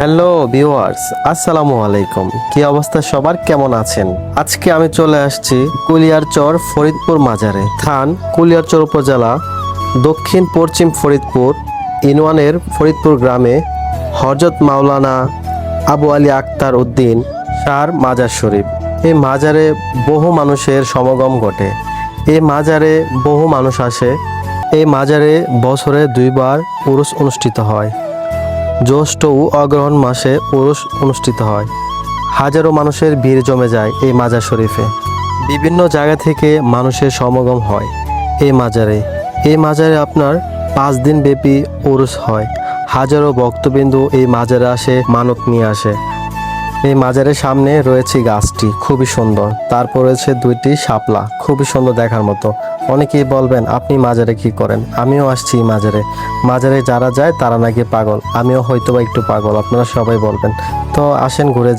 Hello viewers, আসসালামু আলাইকুম। কি অবস্থা সবার? কেমন আছেন? আজকে আমি চলে আসছি কুলিয়ারচর ফরিদপুর মাজারে। থান কুলিয়ারচর উপজেলা, দক্ষিণ পশ্চিম ফরিদপুর, ইনওয়ানের ফরিদপুর গ্রামে হজরত মাওলানা আবু আলী আক্তার উদ্দিন শাহর মাজার শরীফ। এই মাজারে বহু মানুষের সমাগম ঘটে। এই মাজারে বহু মানুষ আসে। এই মাজারে বছরে দুইবার পুরুষ অনুষ্ঠিত হয়। জ্যৈষ্ঠ ও অগ্রহণ মাসে ওরস অনুষ্ঠিত হয়। হাজারো মানুষের ভিড় জমে যায় এই মাজার শরীফে। বিভিন্ন জায়গা থেকে মানুষের সমাগম হয় এই মাজারে। এই মাজারে আপনার পাঁচ দিন ব্যাপী ওরস হয়। হাজারো ভক্তবিন্দু এই মাজারে আসে, মানব নিয়ে আসে। এই মাজারের সামনে রয়েছে গাছটি, খুবই সুন্দর। তারপর রয়েছে দুইটি শাপলা, খুবই সুন্দর দেখার মতো। অনেকেই বলবেন, আপনি মাজারে কি করেন? আমিও আসছি মাজারে। মাজারে যারা যায় তারা নাকি পাগল, আমিও হয়তো বা একটু পাগল, আপনারা সবাই বলবেন। তো আসেন ঘুরে